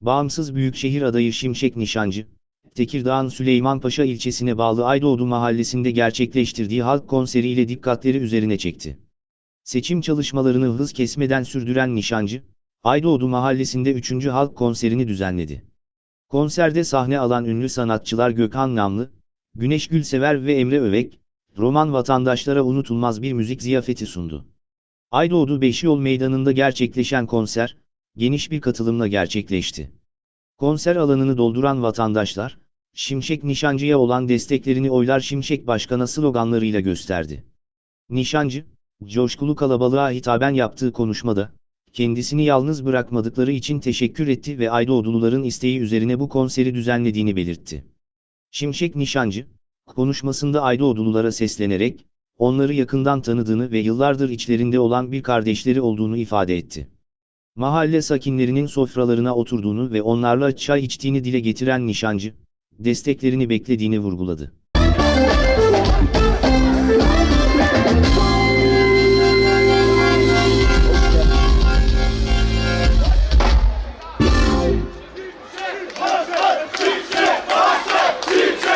Bağımsız Büyükşehir adayı Şimşek Nişancı, Tekirdağ'ın Süleymanpaşa ilçesine bağlı Aydoğdu mahallesinde gerçekleştirdiği halk konseriyle dikkatleri üzerine çekti. Seçim çalışmalarını hız kesmeden sürdüren Nişancı, Aydoğdu mahallesinde 3. halk konserini düzenledi. Konserde sahne alan ünlü sanatçılar Gökhan Namlı, Güneş Gülsever ve Emre Övek, roman vatandaşlara unutulmaz bir müzik ziyafeti sundu. Aydoğdu Beşiyol Meydanı'nda gerçekleşen konser, geniş bir katılımla gerçekleşti. Konser alanını dolduran vatandaşlar, Şimşek Nişancı'ya olan desteklerini Oylar Şimşek Başkan'a sloganlarıyla gösterdi. Nişancı, coşkulu kalabalığa hitaben yaptığı konuşmada, kendisini yalnız bırakmadıkları için teşekkür etti ve Aydoğduluların isteği üzerine bu konseri düzenlediğini belirtti. Şimşek Nişancı, konuşmasında Aydoğdululara seslenerek, onları yakından tanıdığını ve yıllardır içlerinde olan bir kardeşleri olduğunu ifade etti. Mahalle sakinlerinin sofralarına oturduğunu ve onlarla çay içtiğini dile getiren nişancı, desteklerini beklediğini vurguladı.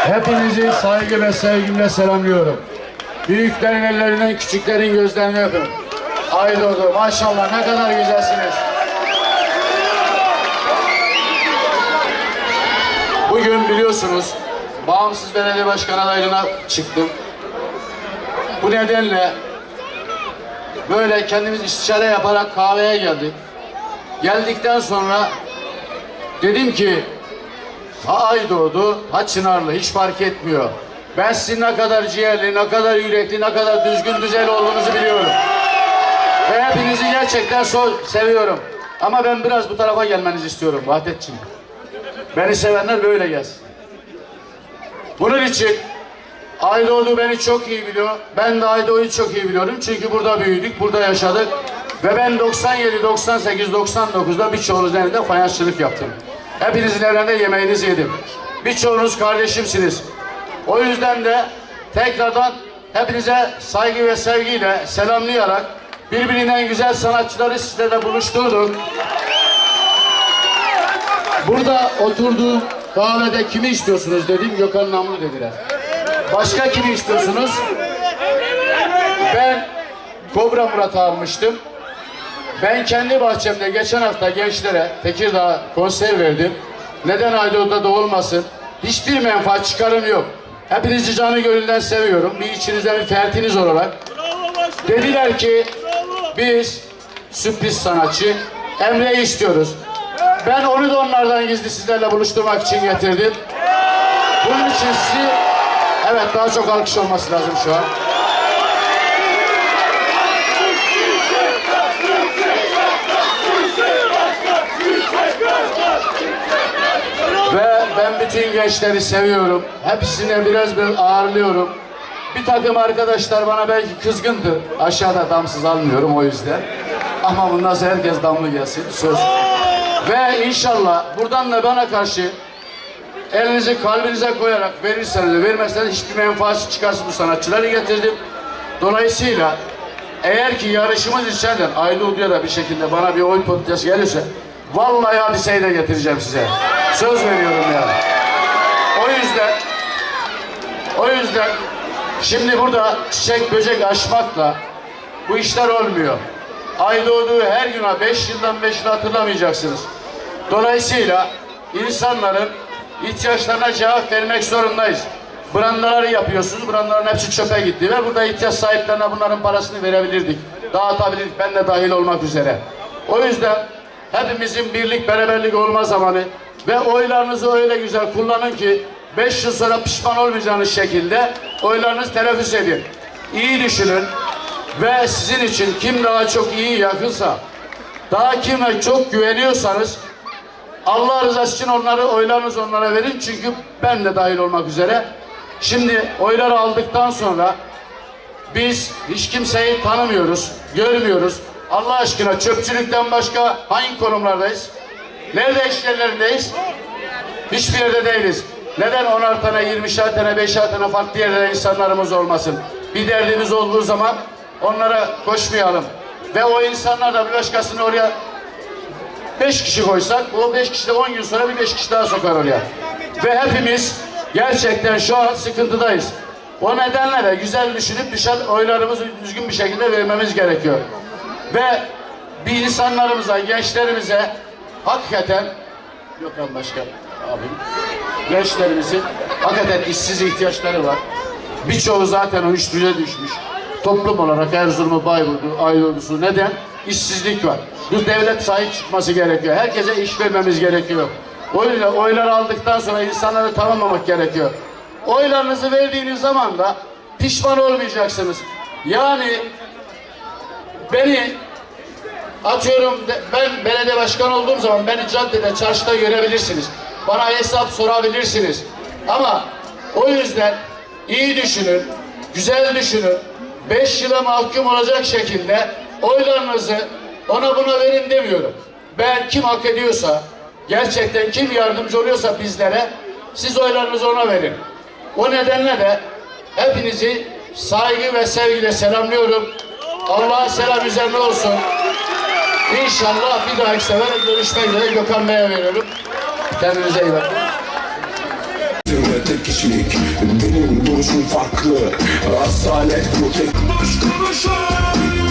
Hepinizi saygı ve sevgimle selamlıyorum. Büyüklerin ellerinden, küçüklerin gözlerinden öpün. Aydoğdu maşallah ne kadar güzelsiniz. Bugün biliyorsunuz bağımsız belediye başkan adaylığına çıktım. Bu nedenle böyle kendimiz istişare yaparak kahveye geldik. Geldikten sonra dedim ki Ha Aydoğdu, ha Çınarlı hiç fark etmiyor. Ben sizin ne kadar ciğerli, ne kadar yürekli, ne kadar düzgün düzeyli olduğunuzu biliyorum. Ve hepinizi gerçekten so seviyorum. Ama ben biraz bu tarafa gelmenizi istiyorum Vahdetciğim. Beni sevenler böyle gelsin. Bunun için Aydoğdu beni çok iyi biliyor. Ben de Aydoğdu'yu çok iyi biliyorum. Çünkü burada büyüdük, burada yaşadık. Ve ben 97, 98, 99'da birçoğunuzun elinde fayansçılık yaptım. Hepinizin evlerinde yemeğinizi yedim. Birçoğunuz kardeşimsiniz. O yüzden de tekrardan hepinize saygı ve sevgiyle selamlayarak birbirinden güzel sanatçıları sizlerle buluşturduk. Burada oturduğum kahvede kimi istiyorsunuz dedim. Gökhan Namlı dediler. Başka kimi istiyorsunuz? Ben Kobra Murat'ı almıştım. Ben kendi bahçemde geçen hafta gençlere Tekirdağ konser verdim. Neden Aydoğdu'da da olmasın? Hiçbir menfaat çıkarım yok. Hepinizi canı gönülden seviyorum. Bir içinizden bir fertiniz olarak. Dediler ki biz sürpriz sanatçı Emre'yi istiyoruz. Ben onu da onlardan gizli sizlerle buluşturmak için getirdim. Bunun için sizi evet daha çok alkış olması lazım şu an. Ve ben bütün gençleri seviyorum. Hepsine biraz biraz ağırlıyorum. Bir takım arkadaşlar bana belki kızgındır. Aşağıda damsız almıyorum o yüzden. Ama bundan sonra herkes damlı gelsin. Söz. Ve inşallah buradan da bana karşı elinizi kalbinize koyarak verirseniz vermezseniz hiçbir menfaati çıkarsın bu sanatçıları getirdim. Dolayısıyla eğer ki yarışımız içeriden Aydoğdu'ya da bir şekilde bana bir oy politikası gelirse vallahi hadiseyi de getireceğim size. Söz veriyorum yani. O yüzden o yüzden şimdi burada çiçek böcek açmakla bu işler olmuyor. Aydoğdu'yu her gün ha, beş yıldan beş yıl hatırlamayacaksınız. Dolayısıyla insanların ihtiyaçlarına cevap vermek zorundayız. Brandaları yapıyorsunuz, brandaların hepsi çöpe gitti ve burada ihtiyaç sahiplerine bunların parasını verebilirdik. Dağıtabilirdik, ben de dahil olmak üzere. O yüzden hepimizin birlik beraberlik olma zamanı ve oylarınızı öyle güzel kullanın ki 5 yıl sonra pişman olmayacağınız şekilde oylarınızı teneffüs edin. İyi düşünün ve sizin için kim daha çok iyi yakınsa, daha kime çok güveniyorsanız Allah rızası için onları oylarınızı onlara verin çünkü ben de dahil olmak üzere. Şimdi oyları aldıktan sonra biz hiç kimseyi tanımıyoruz, görmüyoruz. Allah aşkına çöpçülükten başka hangi konumlardayız? Nerede iş yerlerindeyiz? Hiçbir yerde değiliz. Neden onar tane, yirmişer tane, beşer tane farklı yerlerde insanlarımız olmasın? Bir derdimiz olduğu zaman onlara koşmayalım. Ve o insanlar da bir başkasını oraya 5 kişi koysak o 5 kişi de 10 gün sonra bir 5 kişi daha sokar oraya. Ve hepimiz gerçekten şu an sıkıntıdayız. O nedenle de güzel düşünüp düşen oylarımızı düzgün bir şekilde vermemiz gerekiyor. Ve bir insanlarımıza, gençlerimize hakikaten Gökhan Başkan abim gençlerimizin hakikaten işsiz ihtiyaçları var. Birçoğu zaten uyuşturucuya düşmüş. Toplum olarak Erzurum'u, Bayburt'u, Aydoğdu'su neden? İşsizlik var. Bu devlet sahip çıkması gerekiyor. Herkese iş vermemiz gerekiyor. O yüzden oylar aldıktan sonra insanları tanımamak gerekiyor. Oylarınızı verdiğiniz zaman da pişman olmayacaksınız. Yani beni atıyorum ben belediye başkanı olduğum zaman beni caddede, çarşıda görebilirsiniz. Bana hesap sorabilirsiniz. Ama o yüzden iyi düşünün, güzel düşünün. Beş yıla mahkum olacak şekilde oylarınızı ona buna verin demiyorum. Ben kim hak ediyorsa, gerçekten kim yardımcı oluyorsa bizlere, siz oylarınızı ona verin. O nedenle de hepinizi saygı ve sevgiyle selamlıyorum. Allah'a selam üzerine olsun. İnşallah bir dahaki sefer görüşmek üzere Gökhan Bey'e veriyorum. Kendinize iyi bakın. tek kişilik Benim duruşum farklı Asalet bu tek Boş konuşan